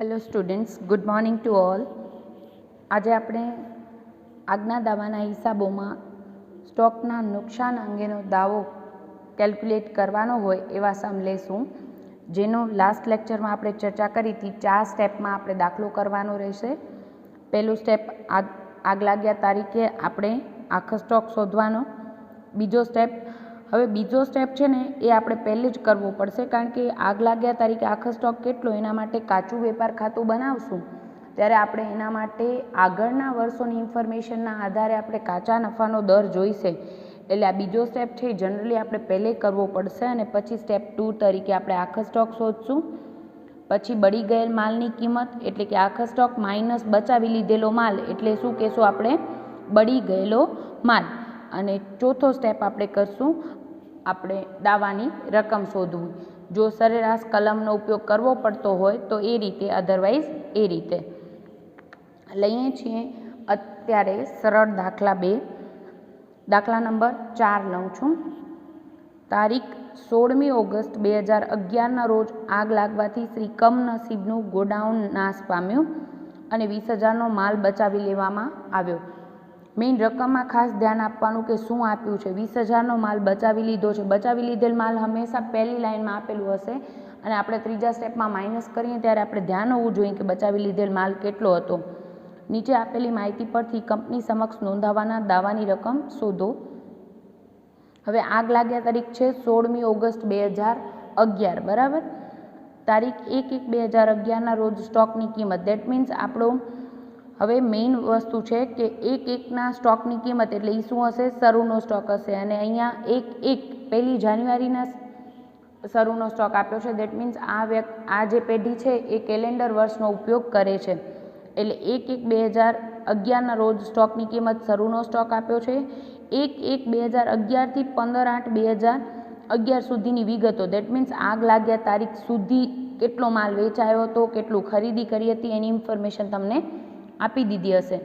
Hello students good morning to all આજે આપણે આગના દાવાના હિસાબોમાં સ્ટોકના નુકસાન અંગેનો દાવો કેલ્ક્યુલેટ કરવાનો હોય એવા સમ લેશું. જેનો લાસ્ટ લેક્ચરમાં આપણે ચર્ચા કરી હતી, ચાર સ્ટેપમાં આપણે દાખલો કરવાનો રહેશે. પહેલું સ્ટેપ આગ આગ લાગ્યા તારીખે આપણે આખો સ્ટોક શોધવાનો. બીજો સ્ટેપ હવે બીજો સ્ટેપ છે ને, એ આપણે પહેલે જ કરવો પડશે, કારણ કે આગ લાગ્યા તારીખે આખો સ્ટોક કેટલો, એના માટે કાચું વેપાર ખાતું બનાવશું. ત્યારે આપણે એના માટે આગળના વર્ષોની ઇન્ફોર્મેશનના આધારે આપણે કાચા નફાનો દર જોઈશે. એટલે આ બીજો સ્ટેપ છે, એ જનરલી આપણે પહેલે કરવો પડશે અને પછી સ્ટેપ ટુ તરીકે આપણે આખો સ્ટોક શોધશું. પછી બળી ગયેલ માલની કિંમત, એટલે કે આખો સ્ટોક માઇનસ બચાવી લીધેલો માલ, એટલે શું કહેશું આપણે? બળી ગયેલો માલ. અને ચોથો સ્ટેપ આપણે કરશું, આપણે દાવાની રકમ શોધવી. જો સરેરાશ કલમનો ઉપયોગ કરવો પડતો હોય, તો એ રીતે અધરવાઇઝ એ રીતે. લઈએ છીએ, અત્યારે સરળ દાખલા બે. દાખલા નંબર ચાર લઉં છું. તારીખ સોળમી ઓગસ્ટ બે હજાર અગિયારના રોજ આગ લાગવાથી શ્રી કમનસીબનું ગોડાઉન નાશ પામ્યું અને વીસ હજારનો માલ બચાવી લેવામાં આવ્યો. મેઇન રકમમાં ખાસ ધ્યાન આપવાનું કે શું આપ્યું છે? વીસ હજારનો માલ બચાવી લીધો છે. બચાવી લીધેલ માલ હંમેશા પહેલી લાઇનમાં આપેલું હશે અને આપણે ત્રીજા સ્ટેપમાં માઇનસ કરીએ ત્યારે આપણે ધ્યાન હોવું જોઈએ કે બચાવી લીધેલ માલ કેટલો હતો. નીચે આપેલી માહિતી પરથી કંપની સમક્ષ નોંધાવાના દાવાની રકમ શોધો. હવે આગ લાગ્યા તારીખ છે સોળમી ઓગસ્ટ બે હજાર અગિયાર, બરાબર? તારીખ એક એક બે હજાર અગિયારના રોજ સ્ટોકની કિંમત. દેટ મીન્સ આપણો હવે મેઇન વસ્તુ છે કે એક એકના સ્ટોકની કિંમત એટલે એ શું હશે? શરૂનો સ્ટોક હશે. અને અહીંયા એક એક, પહેલી જાન્યુઆરીના શરૂનો સ્ટોક આપ્યો છે. દેટ મીન્સ આ વ્યક્ત આ જે પેઢી છે એ કેલેન્ડર વર્ષનો ઉપયોગ કરે છે. એટલે એક એક બે હજાર અગિયારના રોજ સ્ટોકની કિંમત શરૂનો સ્ટોક આપ્યો છે. એક એક બે હજાર અગિયારથી પંદર આઠ બે હજાર અગિયાર સુધીની વિગતો. દેટ મીન્સ આગ લાગ્યા તારીખ સુધી કેટલો માલ વેચાયો હતો, કેટલું ખરીદી કરી હતી, એની ઇન્ફોર્મેશન તમને આપી દીધી હશે.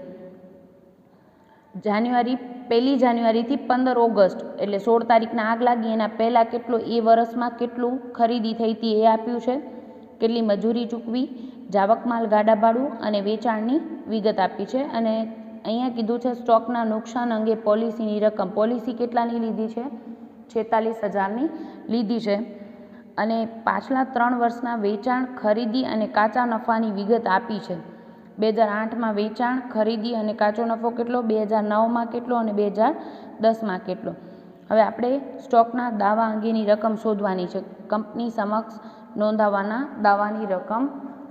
જાન્યુઆરી, પહેલી જાન્યુઆરીથી પંદર ઓગસ્ટ, એટલે સોળ તારીખના આગ લાગી, એના પહેલાં કેટલો, એ વર્ષમાં કેટલું ખરીદી થઈ હતી એ આપ્યું છે. કેટલી મજૂરી ચૂકવી, જાવકમાલ ગાડા ભાડું અને વેચાણની વિગત આપી છે. અને અહીંયા કીધું છે, સ્ટોકના નુકસાન અંગે પોલિસીની રકમ. પોલિસી કેટલાની લીધી છે? છેતાલીસ હજારની લીધી છે. અને પાછલા ત્રણ વર્ષના વેચાણ, ખરીદી અને કાચા નફાની વિગત આપી છે. બે હજાર આઠમાં વેચાણ, ખરીદી અને કાચો નફો કેટલો? બે હજાર નવમાં કેટલો અને બે હજાર દસમાં કેટલો? હવે આપણે સ્ટોકના દાવા અંગેની રકમ શોધવાની છે. કંપની સમક્ષ નોંધાવવાના દાવાની રકમ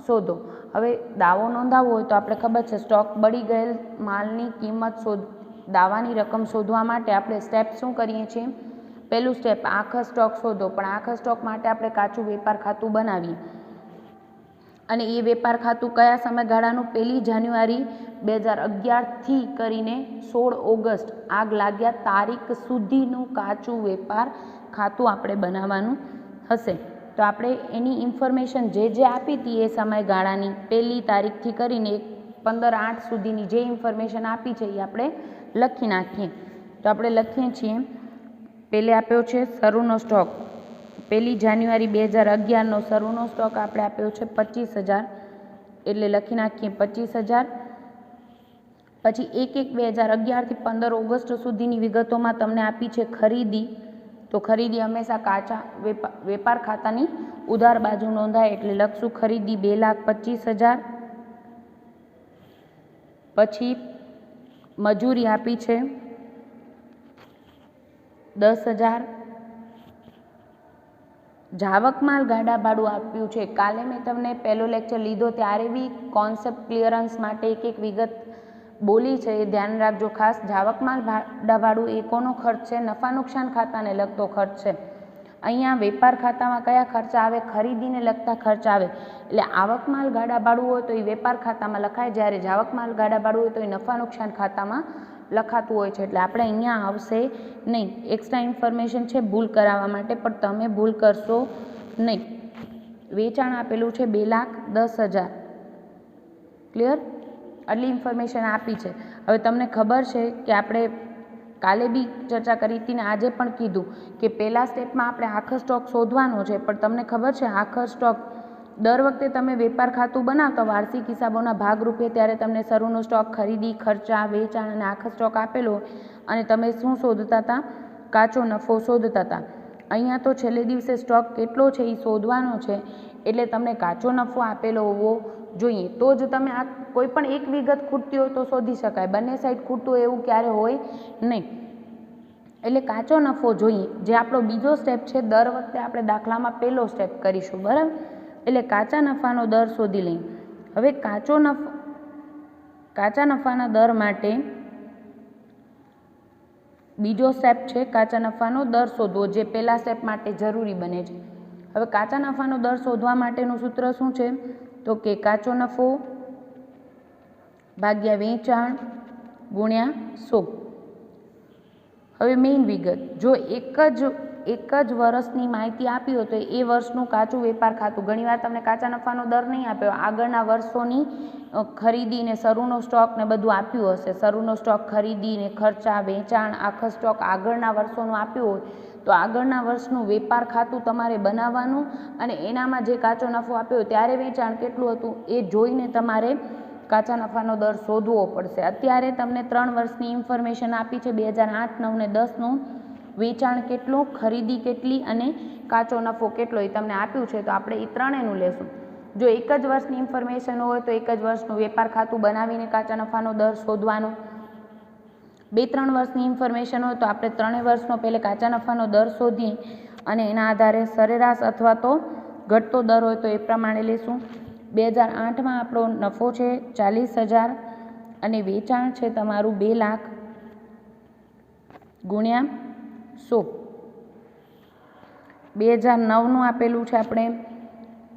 શોધો. હવે દાવો નોંધાવવો હોય તો આપણે ખબર છે, સ્ટોક બળી ગયેલ માલની કિંમત શોધ, દાવાની રકમ શોધવા માટે આપણે સ્ટેપ શું કરીએ છીએ? પહેલું સ્ટેપ, આખા સ્ટોક શોધો. પણ આખા સ્ટોક માટે આપણે કાચું વેપાર ખાતું બનાવીએ. અને એ વેપાર ખાતું કયા સમયગાળાનું? પહેલી જાન્યુઆરી બે હજાર અગિયારથી કરીને સોળ ઓગસ્ટ. આગ લાગ્યા તારીખ સુધીનું કાચું વેપાર ખાતું આપણે બનાવવાનું હશે. તો આપણે એની ઇન્ફોર્મેશન જે જે આપી હતી એ સમયગાળાની પહેલી તારીખથી કરીને એક પંદર આઠ સુધીની જે ઇન્ફોર્મેશન આપી છે એ આપણે લખી નાખીએ. તો આપણે લખીએ છીએ. પહેલે આપ્યો છે, શરૂનો સ્ટોક. પહેલી જાન્યુઆરી બે હજાર અગિયારનો શરૂનો સ્ટોક આપણે આપ્યો છે પચીસ હજાર. એટલે લખી નાખીએ પચીસ હજાર. પછી એક એક બે હજાર અગિયારથી પંદર ઓગસ્ટ સુધીની વિગતોમાં તમને આપી છે ખરીદી. તો ખરીદી હંમેશા કાચા વેપાર ખાતાની ઉધાર બાજુ નોંધાય એટલે લખશું ખરીદી બે લાખ પચીસ હજાર. પછી મજૂરી આપી છે દસ હજાર. જાવક માલ ગાડા ભાડું આપ્યું છે. કાલે મેં તમને પહેલો લેક્ચર લીધો, ત્યારે બી કોન્સેપ્ટ ક્લિયરન્સ માટે એક એક વિગત બોલી છે. એ ધ્યાન રાખજો. ખાસ જાવકમાલ ભાડા ભાડું એ કોનો ખર્ચ છે, નફા નુકસાન ખાતાને લગતો ખર્ચ છે. અહીંયા વેપાર ખાતામાં કયા ખર્ચ આવે? ખરીદીને લગતા ખર્ચ આવે. એટલે આવકમાલ ગાડા ભાડું હોય તો એ વેપાર ખાતામાં લખાય. જ્યારે જાવકમાલ ગાડા ભાડું હોય તો એ નફા નુકસાન ખાતામાં લખાતું હોય છે, એટલે આપણે અહીંયા આવશે નહીં. એક્સ્ટ્રા ઇન્ફોર્મેશન છે ભૂલ કરાવવા માટે, પણ તમે ભૂલ કરશો નહીં. વેચાણ આપેલું છે બે લાખ દસ હજાર. ક્લિયર આટલી ઇન્ફોર્મેશન આપી છે. હવે તમને ખબર છે કે આપણે કાલે બી ચર્ચા કરી હતી ને આજે પણ કીધું કે પહેલાં સ્ટેપમાં આપણે આખો સ્ટોક શોધવાનો છે, પણ તમને ખબર છે આખો સ્ટોક દર વખતે તમે વેપાર ખાતું બનાવતા વાર્ષિક હિસાબોના ભાગરૂપે ત્યારે તમને શરૂનો સ્ટોક ખરીદી, ખર્ચા, વેચાણ અને આખો સ્ટોક આપેલો અને તમે શું શોધતા હતા? કાચો નફો શોધતા હતા. અહીંયા તો છેલ્લે દિવસે સ્ટોક કેટલો છે એ શોધવાનો છે. એટલે તમને કાચો નફો આપેલો હોવો જોઈએ. તો જ તમે આ કોઈ પણ એક વિગત ખૂટતી હોય તો શોધી શકાય. બંને સાઈડ ખૂટતું એવું ક્યારે હોય નહીં. એટલે કાચો નફો જોઈએ. જે આપણો બીજો સ્ટેપ છે, દર વખતે આપણે દાખલામાં પહેલો સ્ટેપ કરીશું. બરાબર? એટલે કાચા નફાનો દર શોધી લઈએ. હવે કાચો નફો, કાચા નફાના દર માટે બીજો સ્ટેપ છે કાચા નફાનો દર શોધવો, જે પહેલા સ્ટેપ માટે જરૂરી બને છે. હવે કાચા નફાનો દર શોધવા માટેનું સૂત્ર શું છે? તો કે કાચો નફો ભાગ્યા વેચાણ ગુણ્યા સો. હવે મેઇન વિગત, જો એક જ એક જ વર્ષની માહિતી આપી હોય તો એ વર્ષનું કાચું વેપાર ખાતું. ઘણીવાર તમને કાચા નફાનો દર નહીં આપ્યો, આગળના વર્ષોની ખરીદીને શરૂનો સ્ટોક ને બધું આપ્યું હશે. શરૂનો સ્ટોક ખરીદીને ખર્ચા, વેચાણ, આખો સ્ટોક આગળના વર્ષોનું આપ્યું હોય તો આગળના વર્ષનું વેપાર ખાતું તમારે બનાવવાનું અને એનામાં જે કાચો નફો આપ્યો ત્યારે વેચાણ કેટલું હતું એ જોઈને તમારે કાચા નફાનો દર શોધવો પડશે. અત્યારે તમને ત્રણ વર્ષની ઇન્ફોર્મેશન આપી છે, બે હજાર આઠ, નવ ને દસનું. વેચાણ કેટલું, ખરીદી કેટલી અને કાચો નફો કેટલો એ તમને આપ્યું છે, તો આપણે એ ત્રણેયનું લેશું. જો એક જ વર્ષની ઇન્ફોર્મેશન હોય તો એક જ વર્ષનું વેપાર ખાતું બનાવીને કાચા નફાનો દર શોધવાનો. બે ત્રણ વર્ષની ઇન્ફોર્મેશન હોય તો આપણે ત્રણેય વર્ષનો પહેલે કાચા નફાનો દર શોધીએ અને એના આધારે સરેરાશ અથવા તો ઘટતો દર હોય તો એ પ્રમાણે લેશું. બે હજાર આઠમાં આપણો નફો છે ચાલીસ હજાર અને વેચાણ છે તમારું બે લાખ ગુણ્યા સો. બે હજાર નવનું આપેલું છે આપણે.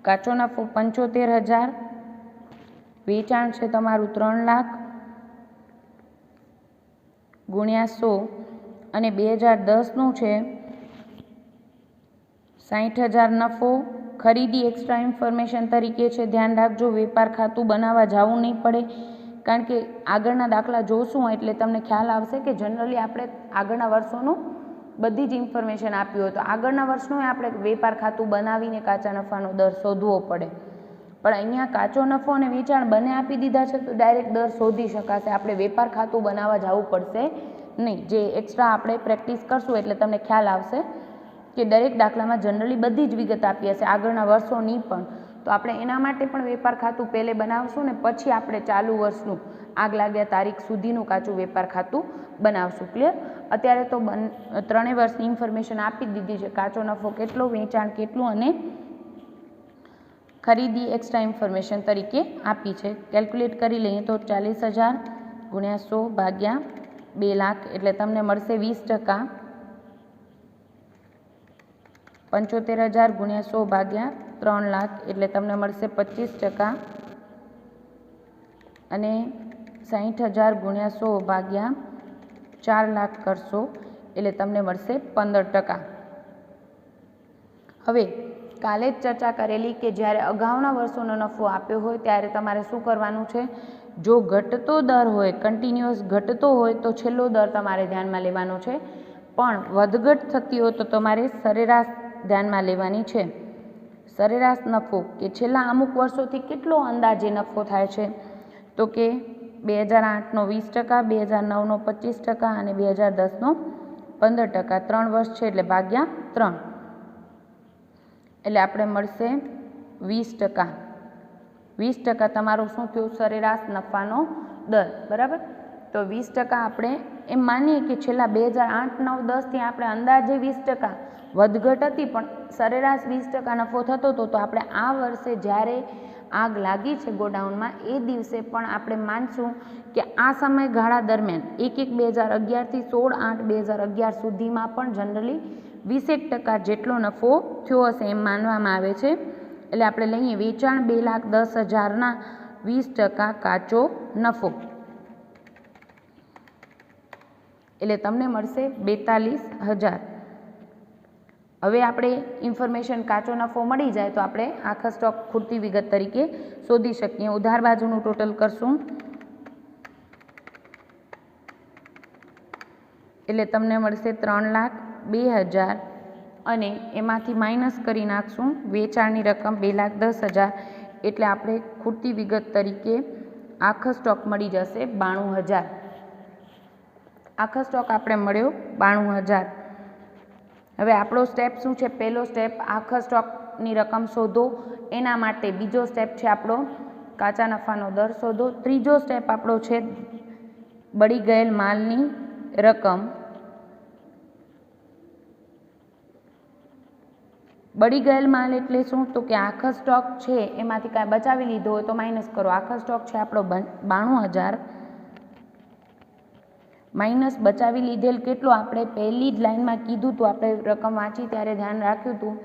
કાચો નફો પંચોતેર હજાર. વેચાણ છે તમારું ત્રણ લાખ. ગુણ્યા સો. અને બે હજાર દસનું છે સાઠ હજાર નફો. ખરીદી એક્સ્ટ્રા ઇન્ફોર્મેશન તરીકે છે. ધ્યાન રાખજો, વેપાર ખાતું બનાવવા જવું નહીં પડે. કારણ કે આગળના દાખલા જોશું એટલે તમને ખ્યાલ આવશે કે જનરલી આપણે આગળના વર્ષોનું બધી જ ઇન્ફોર્મેશન આપ્યું હોય તો આગળના વર્ષનું આપણે વેપાર ખાતું બનાવીને કાચા નફાનો દર શોધવો પડે. પણ અહીંયા કાચો નફો અને વેચાણ બંને આપી દીધા છે તો ડાયરેક્ટ દર શોધી શકાશે. આપણે વેપાર ખાતું બનાવવા જવું પડશે નહીં. જે એક્સ્ટ્રા આપણે પ્રેક્ટિસ કરશું એટલે તમને ખ્યાલ આવશે કે દરેક દાખલામાં જનરલી બધી જ વિગત આપી હશે. આગળના વર્ષોની પણ. તો આપણે એના માટે પણ વેપાર ખાતું પહેલે બનાવશું ને પછી આપણે ચાલુ વર્ષનું આગ લાગ્યા તારીખ સુધીનું કાચું વેપાર ખાતું બનાવશું. ક્લિયર અત્યારે તો બન, ત્રણેય વર્ષની ઇન્ફોર્મેશન આપી દીધી છે. કાચો નફો કેટલો, વેચાણ કેટલું અને ખરીદી એક્સ્ટ્રા ઇન્ફોર્મેશન તરીકે આપી છે. કેલ્ક્યુલેટ કરી લઈએ તો ચાલીસ હજાર ગુણ્યા સો ભાગ્યા બે લાખ એટલે તમને મળશે વીસ ટકા. પંચોતેર હજાર ગુણ્યા સો ભાગ્યા ત્રણ લાખ એટલે તમને મળશે પચીસ ટકા અને સાહીઠ હજાર ગુણ્યા સો ભાગ્યા ચાર લાખ કરશો એટલે તમને મળશે પંદર ટકા. હવે કાલે જ ચર્ચા કરેલી કે જ્યારે અગાઉના વર્ષોનો નફો આપ્યો હોય ત્યારે તમારે શું કરવાનું છે? જો ઘટતો દર હોય કન્ટિન્યુઅસ ઘટતો હોય તો છેલ્લો દર તમારે ધ્યાનમાં લેવાનો છે. પણ વધઘટ થતી હોય તો તમારે સરેરાશ ધ્યાનમાં લેવાની છે. સરેરાશ નફો કે છેલ્લા અમુક વર્ષોથી કેટલો અંદાજે નફો થાય છે? તો કે બે હજાર આઠનો વીસ ટકા, બે હજાર નવનો પચીસ ટકા અને બે હજાર દસનો પંદર ટકા. ત્રણ વર્ષ છે એટલે ભાગ્યા ત્રણ. એટલે આપણે મળશે વીસ ટકા. વીસ ટકા તમારું શું થયું? સરેરાશ નફાનો દર. બરાબર? તો વીસ ટકા આપણે એમ માનીએ કે છેલ્લા બે હજાર આઠ, નવ, દસથી આપણે અંદાજે વીસ ટકા વધઘટ હતી, પણ સરેરાશ વીસ ટકા નફો થતો હતો, તો આપણે આ વર્ષે જ્યારે આગ લાગી છે ગોડાઉનમાં, એ દિવસે પણ આપણે માનશું કે આ સમયગાળા દરમિયાન, એક એક બે હજાર અગિયારથી સોળ આઠ બે હજાર અગિયાર સુધીમાં પણ જનરલી વીસેક ટકા જેટલો નફો થયો હશે એમ માનવામાં આવે છે. એટલે આપણે લઈએ, વેચાણ બે લાખ દસ હજારના વીસ ટકા કાચો નફો. એટલે તમને મળશે બેતાલીસ હજાર. હવે આપણે ઇન્ફોર્મેશન કાચો નફો મળી જાય તો આપણે આખા સ્ટોક ખૂટતી વિગત તરીકે શોધી શકીએ. ઉધાર બાજુનું ટોટલ કરશું. એટલે તમને મળશે ત્રણ લાખ બે હજાર અને એમાંથી માઇનસ કરી નાખશું. વેચાણની રકમ બે લાખ દસ હજાર. એટલે આપણે ખૂટતી વિગત તરીકે આખો સ્ટોક મળી જશે બાણું હજાર. આખો સ્ટોક આપણે મળ્યો બાણું હજાર. હવે આપણો સ્ટેપ શું છે? પહેલો સ્ટેપ આખા સ્ટોકની રકમ શોધો. એના માટે બીજો સ્ટેપ છે આપણો કાચા નફાનો દર શોધો. ત્રીજો સ્ટેપ આપણો છે બળી ગયેલ માલની રકમ. બળી ગયેલ માલ એટલે શું? તો કે આખા સ્ટોક છે, એમાંથી કાંઈ બચાવી લીધો હોય તો માઇનસ કરો. આખો સ્ટોક છે આપણો બાણું હજાર. માઇનસ બચાવી લીધેલ કેટલો? આપણે પહેલી જ લાઇનમાં કીધું હતું આપણે રકમ વાંચી ત્યારે ધ્યાન રાખ્યું હતું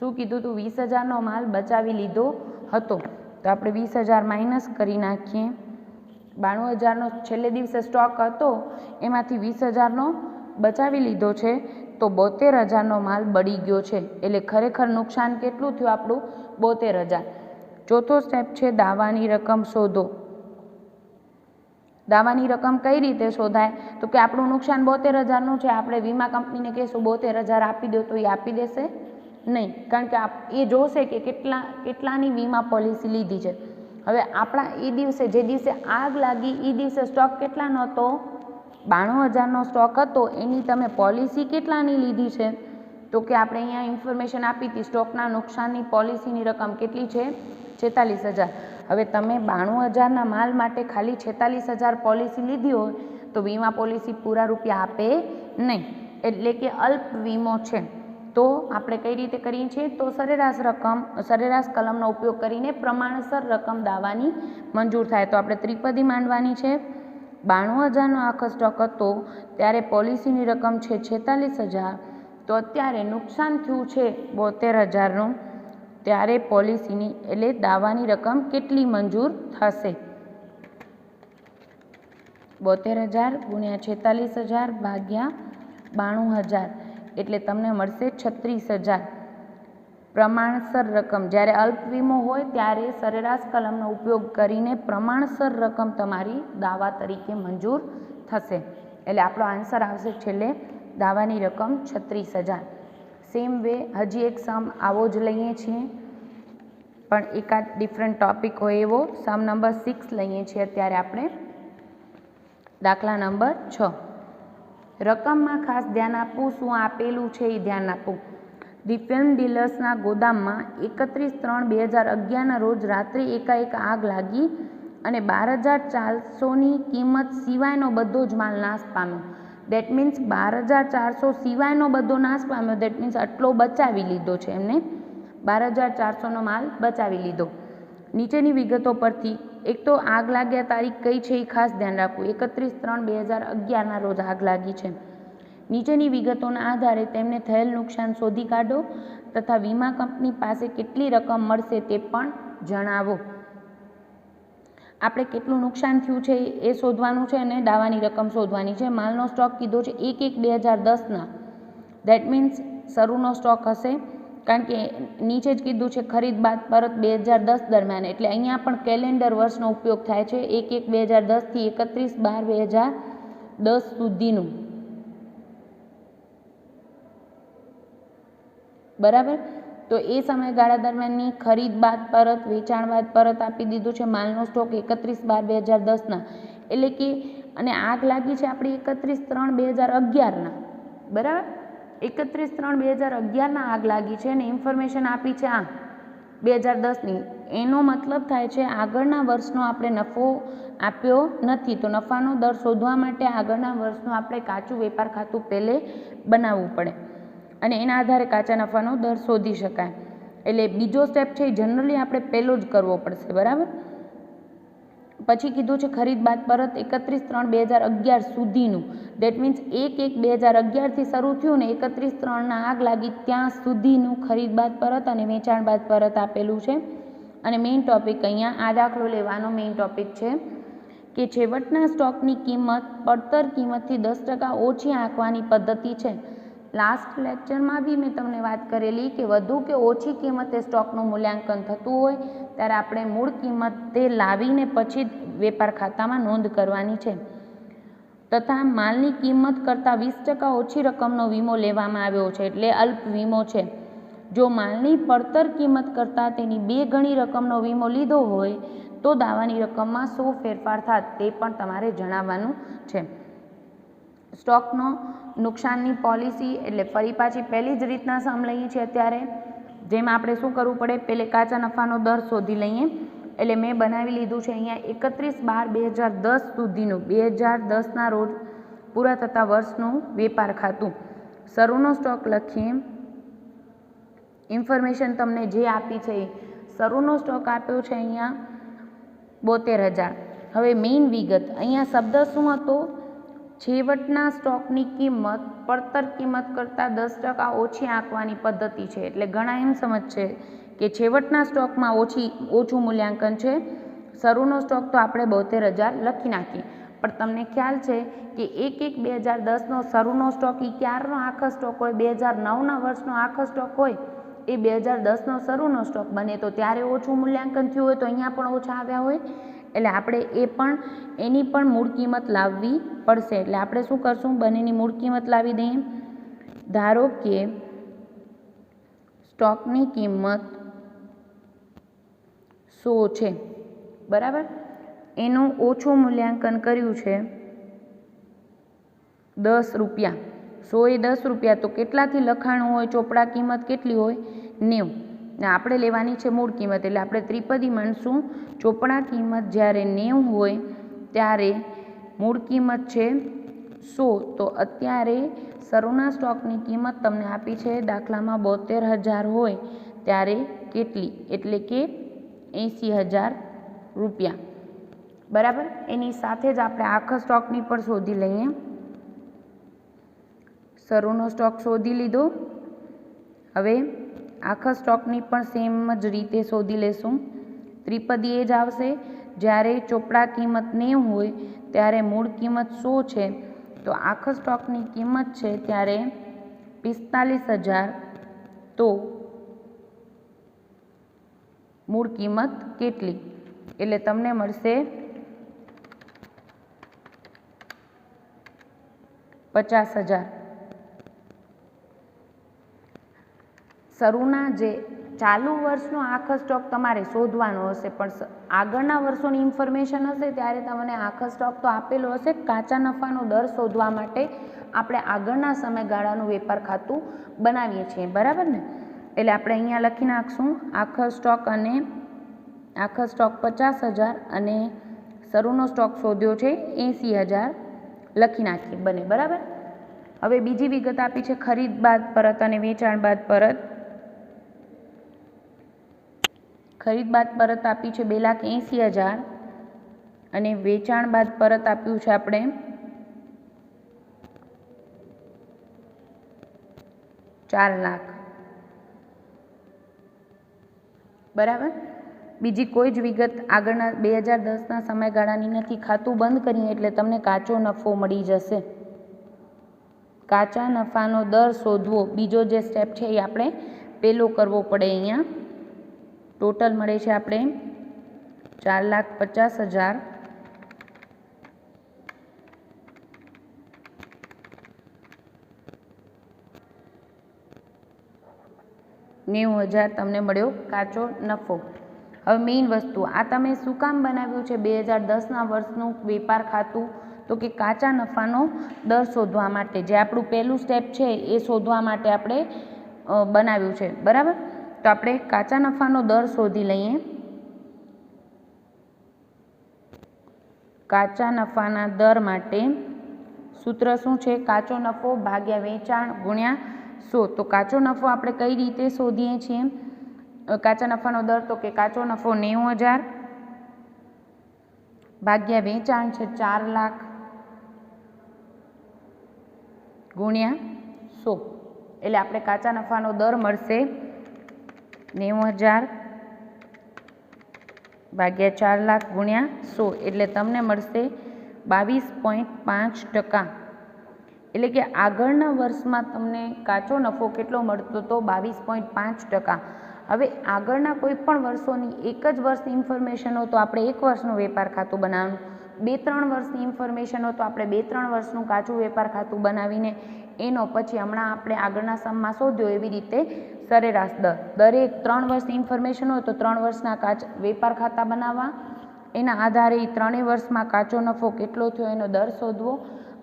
શું કીધું હતું વીસ હજારનો માલ બચાવી લીધો હતો. તો આપણે વીસ હજાર માઇનસ કરી નાખીએ. બાણું હજારનો છેલ્લે દિવસે સ્ટોક હતો, એમાંથી વીસ હજારનો બચાવી લીધો છે. તો બોતેર હજારનો માલ બળી ગયો છે. એટલે ખરેખર નુકસાન કેટલું થયું આપણું? બોતેર હજાર. ચોથો સ્ટેપ છે દાવાની રકમ શોધો. દાવાની રકમ કઈ રીતે શોધાય? તો કે આપણું નુકસાન બોતેર હજારનું છે, આપણે વીમા કંપનીને કહીશું બોતેર હજાર આપી દો તો એ આપી દેશે? નહીં, કારણ કે એ જોશે કે કેટલા, કેટલાની વીમા પોલિસી લીધી છે. હવે આપણા એ દિવસે, જે દિવસે આગ લાગી, એ દિવસે સ્ટોક કેટલાનો હતો બાણું હજારનો સ્ટોક હતો, એની તમે પોલિસી કેટલાની લીધી છે? તો કે આપણે અહીંયા ઇન્ફોર્મેશન આપી હતી, સ્ટોકના નુકસાનની પોલિસીની રકમ કેટલી છે? છેતાલીસ હજાર. હવે તમે બાણું હજારના માલ માટે ખાલી છેતાલીસ હજાર પોલિસી લીધી હોય તો વીમા પોલિસી પૂરા રૂપિયા આપે નહીં. એટલે કે અલ્પ વીમો છે. તો આપણે કઈ રીતે કરીએ છીએ? તો સરેરાશ રકમ, સરેરાશ કલમનો ઉપયોગ કરીને પ્રમાણસર રકમ દાવાની મંજૂર થાય. તો આપણે ત્રિપદી માંડવાની છે. બાણું હજારનો આખો સ્ટોક હતો ત્યારે પોલિસીની રકમ છે છેતાલીસ હજાર. તો અત્યારે નુકસાન થયું છે બોતેર હજારનું. ત્યારે પોલિસીની એટલે દાવાની રકમ કેટલી મંજૂર થશે? બોતેર હજાર ગુણ્યા છેતાલીસ હજાર ભાગ્યા બાણું હજાર, એટલે તમને મળશે છત્રીસ હજાર. પ્રમાણસર રકમ, જ્યારે અલ્પ વીમો હોય ત્યારે સરેરાશ કલમનો ઉપયોગ કરીને પ્રમાણસર રકમ તમારી દાવા તરીકે મંજૂર થશે. એટલે આપણો આન્સર આવશે છેલ્લે દાવાની રકમ છત્રીસ હજાર. સેમ વે હજી એક સમ આવો જ લઈએ છીએ. પણ એકાદ ડિફરન્ટ ટોપિક હોય એવો સમ નંબર સિક્સ લઈએ છીએ અત્યારે આપણે. દાખલા નંબર છ. રકમમાં ખાસ ધ્યાન આપવું, શું આપેલું છે એ ધ્યાન આપવું. ધી ફિલ્મ ડીલર્સના ગોદામમાં એકત્રીસ ત્રણ બે હજાર અગિયારના રોજ રાત્રે એકાએક આગ લાગી અને બાર હજાર ચારસોની કિંમત સિવાયનો બધો જ માલ નાશ પામ્યો. દેટ મીન્સ બાર હજાર ચારસો સિવાયનો બધો નાશ પામ્યો. દેટ મીન્સ આટલો બચાવી લીધો છે એમને. બાર હજાર ચારસોનો માલ બચાવી લીધો. નીચેની વિગતો પરથી એક તો આગ લાગ્યા તારીખ કઈ છે એ ખાસ ધ્યાન રાખવું. એકત્રીસ ત્રણ બે હજાર અગિયારના રોજ આગ લાગી છે. નીચેની વિગતોના આધારે તેમને થયેલ નુકસાન શોધી કાઢો તથા વીમા કંપની પાસે કેટલી રકમ મળશે તે પણ જણાવો. આપણે કેટલું નુકસાન થયું છે એ શોધવાનું છે અને દાવાની રકમ શોધવાની છે. માલનો સ્ટોક કીધો છે એક એક બે હજાર દસના. દેટ મીન્સ શરૂનો સ્ટોક હશે. કારણ કે નીચે જ કીધું છે ખરીદ બાદ પરત બે હજાર દસ દરમિયાન. એટલે અહીંયા પણ કેલેન્ડર વર્ષનો ઉપયોગ થાય છે એક એક બે હજાર દસથી એકત્રીસ બાર બે હજાર દસ સુધીનું. બરાબર? તો એ સમયગાળા દરમિયાનની ખરીદ બાદ પરત, વેચાણ બાદ પરત આપી દીધું છે માલનો સ્ટોક એકત્રીસ બાર બે હજાર દસના. એટલે કે, અને આગ લાગી છે આપણી એકત્રીસ ત્રણ બે હજાર અગિયારના. બરાબર? એકત્રીસ ત્રણ બે હજાર અગિયારના આગ લાગી છે અને ઇન્ફોર્મેશન આપી છે આ બે હજાર દસની. એનો મતલબ થાય છે આગળના વર્ષનો આપણે નફો આપ્યો નથી. તો નફાનો દર શોધવા માટે આગળના વર્ષનું આપણે કાચું વેપાર ખાતું પહેલે બનાવવું પડે. અને એના આધારે કાચા નફાનો દર શોધી શકાય. એટલે બીજો સ્ટેપ છે એ જનરલી આપણે પહેલો જ કરવો પડશે, બરાબર? પછી કીધું છે ખરીદ બાદ પરત એકત્રીસ ત્રણ બે હજાર અગિયાર સુધીનું. દેટ મીન્સ એક એક બે હજાર અગિયારથી શરૂ થયું ને એકત્રીસ ત્રણના આગ લાગી ત્યાં સુધીનું ખરીદ બાદ પરત અને વેચાણ બાદ પરત આપેલું છે. અને મેઇન ટોપિક અહીંયા આ દાખલો લેવાનો મેઇન ટોપિક છે કે છેવટના સ્ટોકની કિંમત, પડતર કિંમતથી દસ ટકા ઓછી આંકવાની પદ્ધતિ છે. લાસ્ટ લેક્ચરમાં બી મેં તમને વાત કરેલી કે વધુ કે ઓછી કિંમતે સ્ટોકનું મૂલ્યાંકન થતું હોય, ત્યારે આપણે મૂળ કિંમતે લાવીને પછી વેપાર ખાતામાં નોંધ કરવાની છે. તથા માલની કિંમત કરતાં વીસ ટકા ઓછી રકમનો વીમો લેવામાં આવ્યો છે, એટલે અલ્પ વીમો છે. જો માલની પડતર કિંમત કરતાં તેની બે ગણી રકમનો વીમો લીધો હોય, તો દાવાની રકમમાં શું ફેરફાર થાત તે પણ તમારે જણાવવાનું છે. સ્ટોકનો નુકસાનની પોલિસી એટલે ફરી પાછી પહેલી જ રીતના સમ લઈએ છીએ અત્યારે, જેમાં આપણે શું કરવું પડે? પહેલે કાચા નફાનો દર શોધી લઈએ. એટલે મેં બનાવી લીધું છે અહીંયા એકત્રીસ બાર બે હજાર દસ સુધીનું, બે હજાર દસના રોજ પૂરા થતા વર્ષનું વેપાર ખાતું. શરૂનો સ્ટોક લખીએ. ઇન્ફોર્મેશન તમને જે આપી છે એ. શરૂનો સ્ટોક આપ્યો છે અહીંયા બોતેર હજાર. હવે મેઇન વિગત, અહીંયા શબ્દ શું હતો? છેવટના સ્ટોકની કિંમત, પડતર કિંમત કરતાં દસ ટકા ઓછી આંકવાની પદ્ધતિ છે. એટલે ઘણા એમ સમજશે કે છેવટના સ્ટોકમાં ઓછી, ઓછું મૂલ્યાંકન છે. શરૂનો સ્ટોક તો આપણે બોતેર હજાર લખી નાખીએ. પણ તમને ખ્યાલ છે કે એક એક બે હજાર દસનો શરૂનો સ્ટોક એ ક્યારનો આખો સ્ટોક હોય? બે હજાર નવના વર્ષનો આખો સ્ટોક હોય? એ બે હજાર દસનો શરૂનો સ્ટોક બને તો ત્યારે ઓછું મૂલ્યાંકન થયું હોય તો અહીંયા પણ ઓછા આવ્યા હોય? એટલે આપણે એ પણ, એની પણ મૂળ કિંમત લાવવી પડશે. એટલે આપણે શું કરશું? બંનેની મૂળ કિંમત લાવી દઈએ. ધારો કે સ્ટોકની કિંમત સો છે. બરાબર? એનું ઓછું મૂલ્યાંકન કર્યું છે દસ રૂપિયા. સો એ દસ રૂપિયા. તો કેટલાથી લખાણું હોય? ચોપડા કિંમત કેટલી હોય? નેવું. ને આપણે લેવાની છે મૂળ કિંમત એટલે આપણે ત્રિપદી માનશું ચોપડા કિંમત જ્યારે નેવું હોય ત્યારે મૂળ કિંમત છે સો. તો અત્યારે સરોના સ્ટોકની કિંમત તમને આપી છે દાખલામાં બોતેર હજાર હોય ત્યારે કેટલી? એટલે કે એંસી હજાર રૂપિયા. બરાબર? એની સાથે જ આપણે આખા સ્ટોકની પણ શોધી લઈએ. સરોનો સ્ટોક શોધી લીધો. હવે આખા સ્ટોકની પણ સેમ જ રીતે શોધી લેશું. ત્રિપદી એ જ આવશે. જ્યારે ચોપડા કિંમત નેવું હોય, ત્યારે મૂળ કિંમત સો છે. તો આખા સ્ટોકની કિંમત છે ત્યારે પિસ્તાલીસ હજાર. તો મૂળ કિંમત કેટલી? એટલે તમને મળશે પચાસ હજાર. શરૂના જે ચાલુ વર્ષનો આખો સ્ટોક તમારે શોધવાનો હશે, પણ આગળના વર્ષોની ઇન્ફોર્મેશન હશે ત્યારે તમને આખો સ્ટોક તો આપેલો હશે, કાચા નફાનો દર શોધવા માટે આપણે આગળના સમયગાળાનું વેપાર ખાતું બનાવીએ છીએ, બરાબર ને? એટલે આપણે અહીંયા લખી નાખશું, આખો સ્ટોક અને આખો સ્ટોક પચાસ હજાર અને શરૂનો સ્ટોક શોધ્યો છે એંસી હજાર, લખી નાખીએ બને, બરાબર? હવે બીજી વિગત આપી છે ખરીદ બાદ પરત અને વેચાણ બાદ પરત. ખરીદ બાદ પરત આપી છે બે લાખ એંસી હજાર. અને વેચાણ બાદ પરત આપ્યું છે આપણે. ચાર લાખ. બરાબર? બીજી કોઈ જ વિગત આગળના બે હજાર દસના સમયગાળાની નથી. ખાતું બંધ કરીએ એટલે તમને કાચો નફો મળી જશે. કાચા નફાનો દર શોધવો. બીજો જે સ્ટેપ છે એ આપણે પેલો કરવો પડે અહીંયા. ટોટલ મળે છે આપણે ચાર લાખ પચાસ હજાર. નેવું હજાર તમને મળ્યો કાચો નફો. હવે મેઇન વસ્તુ, આ તમે શું કામ બનાવ્યું છે? બે હજાર દસના વર્ષનું વેપાર ખાતું, તો કે કાચા નફાનો દર શોધવા માટે. જે આપણું પહેલું સ્ટેપ છે, એ શોધવા માટે આપણે બનાવ્યું છે. બરાબર? તો આપણે કાચા નફાનો દર શોધી લઈએ. કાચા નફાના દર માટે સૂત્ર શું છે? કાચો નફો ભાગ્યા વેચાણ ગુણ્યા સો. તો કાચો નફો આપણે કઈ રીતે શોધીએ છીએ? કાચા નફાનો દર તો કે કાચો નફો નેવું હજાર ભાગ્યા વેચાણ છે ચાર લાખ ગુણ્યા સો. એટલે આપણે કાચા નફાનો દર મળશે નેવું હજાર ભાગ્યા ચાર લાખ ગુણ્યા સો એટલે તમને મળશે બાવીસ પોઈન્ટ પાંચ ટકા. એટલે કે આગળના વર્ષમાં તમને કાચો નફો કેટલો મળતો હતો બાવીસ પોઈન્ટ પાંચ ટકા. હવે આગળના કોઈ પણ વર્ષોની એક જ વર્ષની ઇન્ફોર્મેશન હોય તો આપણે એક વર્ષનું વેપાર ખાતું બનાવવાનું. બે ત્રણ વર્ષની ઇન્ફોર્મેશન હોય તો આપણે બે ત્રણ વર્ષનું કાચું વેપાર ખાતું બનાવીને એનો પછી હમણાં આપણે આગળના સમમાં શોધ્યો એવી રીતે સરેરાશ દર દરેક ત્રણ વર્ષ ઇન્ફોર્મેશન હોય તો ત્રણ વર્ષના કાચ વેપાર ખાતા બનાવવા. એના આધારે એ ત્રણેય વર્ષમાં કાચો નફો કેટલો થયો એનો દર શોધવો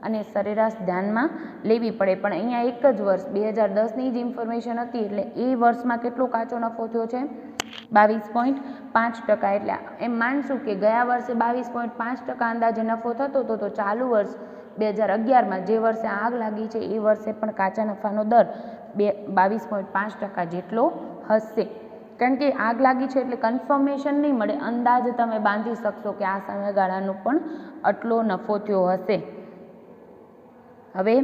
અને સરેરાશ ધ્યાનમાં લેવી પડે. પણ અહીંયા એક જ વર્ષ, બે હજાર દસની જ ઇન્ફોર્મેશન હતી એટલે એ વર્ષમાં કેટલો કાચો નફો થયો છે? બાવીસ પોઈન્ટ પાંચ ટકા. એટલે એમ માનશું કે ગયા વર્ષે બાવીસ પોઈન્ટ પાંચ ટકા અંદાજે નફો થતો હતો, તો ચાલુ વર્ષ બે હજાર અગિયારમાં જે વર્ષે આગ લાગી છે, એ વર્ષે પણ કાચા નફાનો દર બે બાવીસ પોઈન્ટ પાંચ ટકા જેટલો હશે. કારણ કે આગ લાગી છે એટલે કન્ફર્મેશન નહીં મળે, અંદાજ તમે બાંધી શકશો કે આ સમયગાળાનો પણ આટલો નફો થયો હશે. હવે,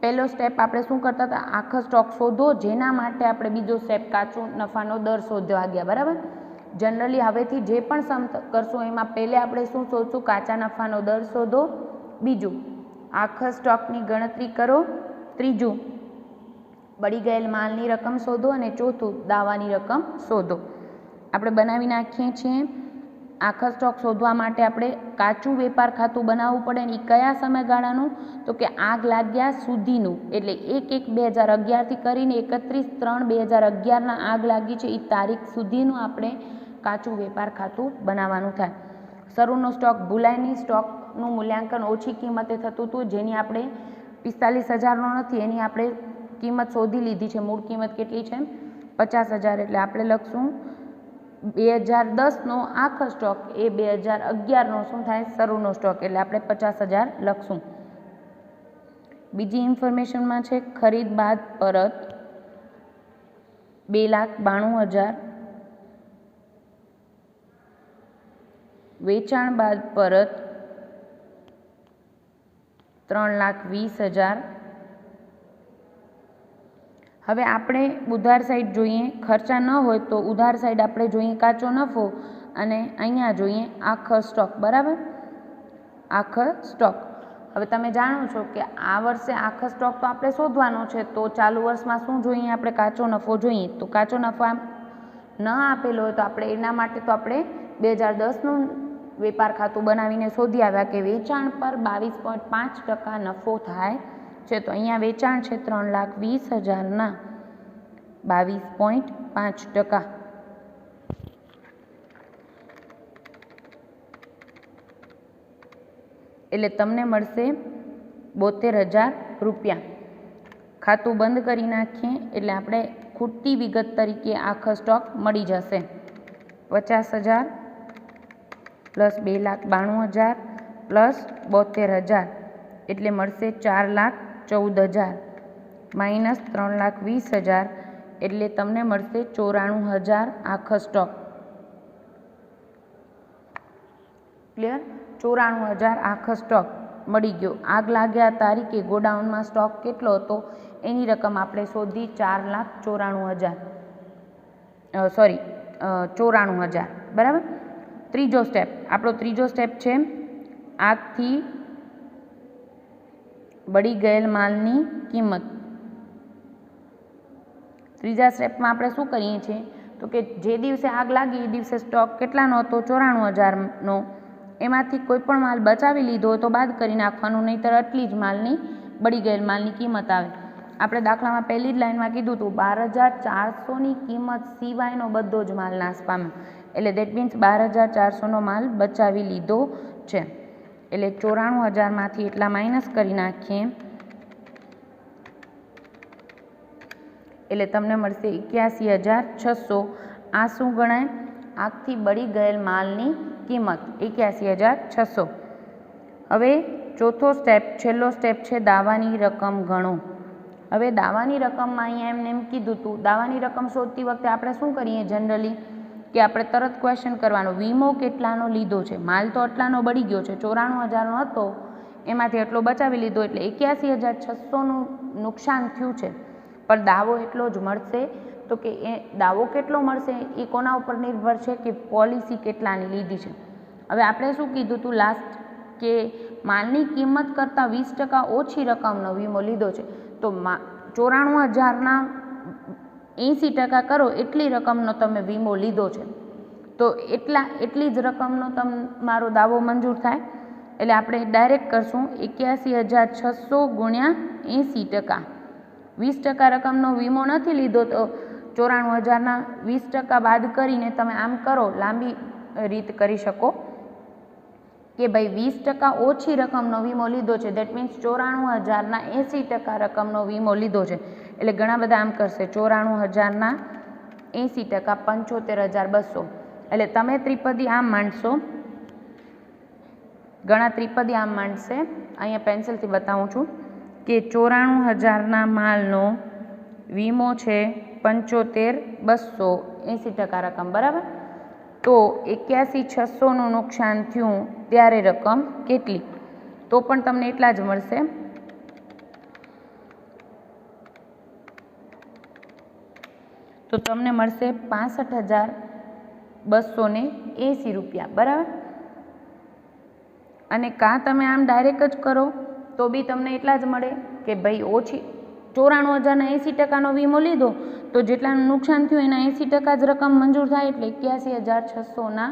પહેલો સ્ટેપ આપણે શું કરતા હતા? આખો સ્ટોક શોધો, જેના માટે આપણે બીજો સ્ટેપ કાચો નફાનો દર શોધવા ગયા, બરાબર? જનરલી હવેથી જે પણ સમ કરશું, એમાં પહેલે આપણે શું શોધશું? કાચા નફાનો દર શોધો. બીજું આખા સ્ટોકની ગણતરી કરો. ત્રીજું, બળી ગયેલ માલની રકમ શોધો અને ચોથું, દાવાની રકમ શોધો. આપણે બનાવી નાખીએ છીએ. આખા સ્ટોક શોધવા માટે આપણે કાચું વેપાર ખાતું બનાવવું પડે ને એ કયા સમયગાળાનું? તો કે આગ લાગ્યા સુધીનું. એટલે એક એક બે હજાર અગિયારથી કરીને એકત્રીસ ત્રણ બે હજાર અગિયારના આગ લાગી છે એ તારીખ સુધીનું આપણે કાચું વેપાર ખાતું બનાવવાનું થાય. શરૂનો સ્ટોક ભૂલાય નહીં સ્ટોકનું મૂલ્યાંકન ઓછી કિંમતે થતું હતું, જેની આપણે પિસ્તાલીસ હજારનો નથી, એની આપણે કિંમત શોધી લીધી છે. મૂળ કિંમત કેટલી છે? પચાસ હજાર. એટલે આપણે લખશું, બે હજાર દસનો આખો સ્ટોક એ બે હજાર અગિયારનો, શું થાય? શરૂનો સ્ટોક. એટલે આપણે પચાસ હજાર લખશું. બીજી ઇન્ફોર્મેશનમાં છે, ખરીદ બાદ પરત, બે લાખ બાણું હજાર. વેચાણ બાદ પરત ત્રણ લાખ વીસ હજાર. હવે આપણે ઉધાર સાઈડ જોઈએ, ખર્ચા ન હોય તો ઉધાર સાઈડ આપણે જોઈએ કાચો નફો અને અહીંયા જોઈએ આખો સ્ટોક, બરાબર? આખો સ્ટોક. હવે તમે જાણો છો કે આ વર્ષે આખો સ્ટોક તો આપણે શોધવાનો છે, તો ચાલુ વર્ષમાં શું જોઈએ આપણે? કાચો નફો જોઈએ. તો કાચો નફો ન આપેલો હોય તો આપણે એના માટે તો આપણે બે હજાર દસનું વેપાર ખાતું બનાવીને શોધી આવ્યા કે વેચાણ પર બાવીસ પોઈન્ટ પાંચ ટકા નફો થાય છે, તો અહીંયા વેચાણ છે ત્રણ લાખ વીસ હજારના બાવીસ પોઈન્ટ પાંચ ટકા. એટલે તમને મળશે બોતેર હજાર રૂપિયા. ખાતું બંધ કરી નાખીએ, એટલે આપણે ખૂટતી વિગત તરીકે આખો સ્ટોક મળી જશે. પચાસ હજાર પ્લસ બે લાખ બાણું હજાર પ્લસ બોતેર હજાર. એટલે મળશે ચાર લાખ ચૌદ હજાર. માઇનસ ત્રણ લાખ વીસ હજાર. એટલે તમને મળશે ચોરાણું હજાર આખો સ્ટોક. ક્લિયર? ચોરાણું હજાર આખો સ્ટોક મળી ગયો. આગ લાગ્યા તારીખે ગોડાઉનમાં સ્ટોક કેટલો હતો એની રકમ આપણે શોધી ચાર લાખ ચોરાણું હજાર. સોરી ચોરાણું હજાર. બરાબર? ત્રીજો સ્ટેપ. આપણો ત્રીજો સ્ટેપ છે આગથી બળી ગયેલ માલની કિંમત. ત્રીજા સ્ટેપમાં આપણે શું કરીએ છીએ? તો કે જે દિવસે આગ લાગી, એ દિવસે સ્ટોક કેટલાનો હતો? ચોરાણું હજારનો એમાંથી કોઈ પણ માલ બચાવી લીધો તો બાદ કરી નાખવાનું, નહીંતર આટલી જ માલની, બળી ગયેલ માલની કિંમત આવે. આપણે દાખલામાં પહેલી જ લાઇનમાં કીધું હતું, બાર હજાર ચારસોની કિંમત સિવાયનો બધો જ માલ નાશ પામે એટલે દેટ મીન્સ બાર હજાર ચારસોનો માલ બચાવી લીધો છે. એટલે ચોરાણું હજારમાંથી એટલા માઇનસ કરી નાખીએ. એટલે તમને મળશે એક્યાસી હજાર છસો. આ શું ગણાય. આગથી બળી ગયેલ માલની કિંમત એક્યાસી હજાર છસો. હવે ચોથો સ્ટેપ છેલ્લો સ્ટેપ છે દાવાની રકમ ગણો. હવે દાવાની રકમમાં અહીંયા એમને એમ કીધું હતું દાવાની રકમ શોધતી વખતે આપણે શું કરીએ જનરલી કે આપણે તરત ક્વેશ્ચન કરવાનો. વીમો કેટલાનો લીધો છે? માલ તો આટલાનો બળી ગયો છે. ચોરાણું હજારનો હતો. એમાંથી એટલો બચાવી લીધો એટલે એક્યાસી હજાર છસોનું નુકસાન થયું છે. પણ દાવો એટલો જ મળશે તો કે એ દાવો કેટલો મળશે એ કોના ઉપર નિર્ભર છે કે પોલિસી કેટલાની લીધી છે? હવે આપણે શું કીધું હતું લાસ્ટ કે માલની કિંમત કરતાં વીસ ટકા ઓછી રકમનો વીમો લીધો છે. તો ચોરાણું હજારના એંસી ટકા કરો એટલી રકમનો તમે વીમો લીધો છે. તો એટલા, એટલી જ રકમનો તમ, મારો દાવો મંજૂર થાય. એટલે આપણે ડાયરેક્ટ કરશું એક્યાસી હજાર છસો ગુણ્યા એંસી ટકા. વીસ ટકા રકમનો વીમો નથી લીધો તો ચોરાણું હજારના વીસ ટકા બાદ કરીને તમે આમ કરો, લાંબી રીત કરી શકો. કે ભાઈ વીસ ટકા ઓછી રકમનો વીમો લીધો છે દેટ મીન્સ ચોરાણું હજારના એંસી ટકા રકમનો વીમો લીધો છે. એટલે ઘણા બધા આમ કરશે. ચોરાણું હજારના એંસી ટકા પંચોતેર હજાર બસો. એટલે તમે ત્રિપદી આમ માંડશો. ઘણા ત્રિપદી આમ માંડશે. અહીંયા પેન્સિલથી બતાવું છું કે ચોરાણું હજારના માલનો વીમો છે પંચોતેર બસો એંસી ટકા રકમ, બરાબર? તો એક્યાસી છસોનું નુકસાન થયું ત્યારે રકમ કેટલી? તો પણ તમને એટલા જ મળશે. તો તમને મળશે પાસઠ હજાર બસો ને એંસી રૂપિયા, બરાબર? અને કાં તમે આમ ડાયરેક્ટ જ કરો, તો બી તમને એટલા જ મળે કે ભાઈ ઓછી ચોરાણું હજારના એંસી ટકાનો વીમો લીધો, તો જેટલાનું નુકસાન થયું એના એંસી ટકા જ રકમ મંજૂર થાય એટલે એક્યાસી હજાર છસોના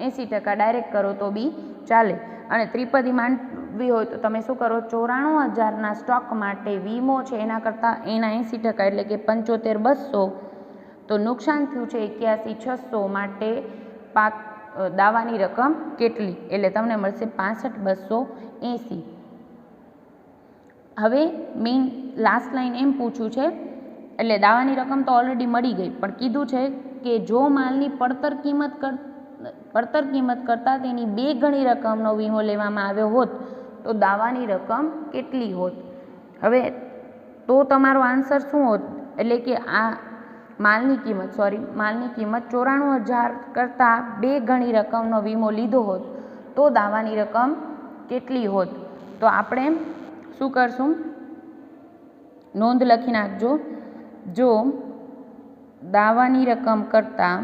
એંસી ટકા ડાયરેક્ટ કરો તો બી ચાલે. અને ત્રિપદી માંડવી હોય તો તમે શું કરો, ચોરાણું હજારના સ્ટોક માટે વીમો છે, એના કરતાં એના એંસી ટકા એટલે કે પંચોતેર બસો તો નુકસાન થયું છે એક્યાસી છસો માટે પાક દાવાની રકમ કેટલી? એટલે તમને મળશે પાસઠ બસો એંસી. હવે મેઇન લાસ્ટ લાઈન એમ પૂછ્યું છે, એટલે દાવાની રકમ તો ઓલરેડી મળી ગઈ, પણ કીધું છે કે જો માલની પડતર કિંમત કર, પડતર કિંમત કરતાં તેની બે ગણી રકમનો વીમો લેવામાં આવ્યો હોત, તો દાવાની રકમ કેટલી હોત? હવે તો તમારો આન્સર શું હોત? એટલે કે આ માલની કિંમત સોરી માલની કિંમત ચોરાણું હજાર કરતાં બે ગણી રકમનો વીમો લીધો હોત, તો દાવાની રકમ કેટલી હોત? તો આપણે શું કરશું? નોંધ લખી નાખજો. જો દાવાની રકમ કરતાં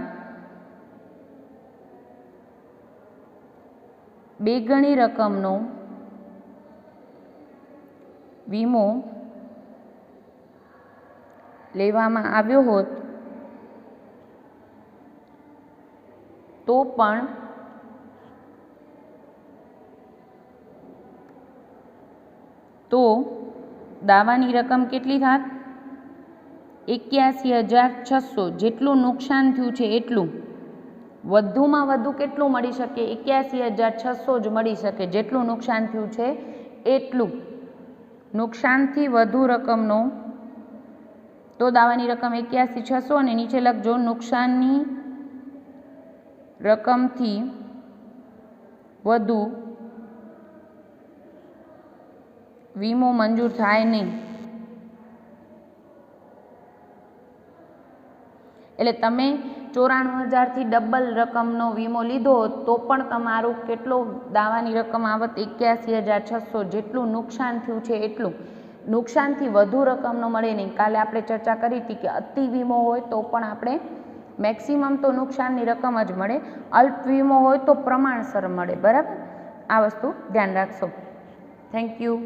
બે ગણી રકમનો વીમો લેવામાં આવ્યો હોત તો પણ તો દાવાની રકમ કેટલી થાત? એક્યાસી હજાર છસો. જેટલું નુકસાન થયું છે એટલું. વધુમાં વધુ કેટલું મળી શકે? એક્યાસી હજાર છસો જ મળી શકે. જેટલું નુકસાન થયું છે એટલું. નુકસાનથી વધુ રકમનો તો દાવાની રકમ એક્યાસી, છસો અને નીચે લખજો નુકસાનની રકમથી વધુ વીમો મંજૂર થાય નહીં. એટલે તમે ચોરાણું હજારથી ડબલ રકમનો વીમો લીધો તો પણ તમારું કેટલો દાવાની રકમ આવત? એક્યાસી હજાર છસો જેટલું નુકસાન થયું છે એટલું. નુકસાનથી વધુ રકમનો મળે નહીં. કાલે આપણે ચર્ચા કરી હતી કે અતિ વીમો હોય તો પણ આપણે મેક્સિમમ તો નુકસાનની રકમ જ મળે. અલ્પ વીમો હોય તો પ્રમાણસર મળે. બરાબર? આ વસ્તુ ધ્યાન રાખશો. Thank you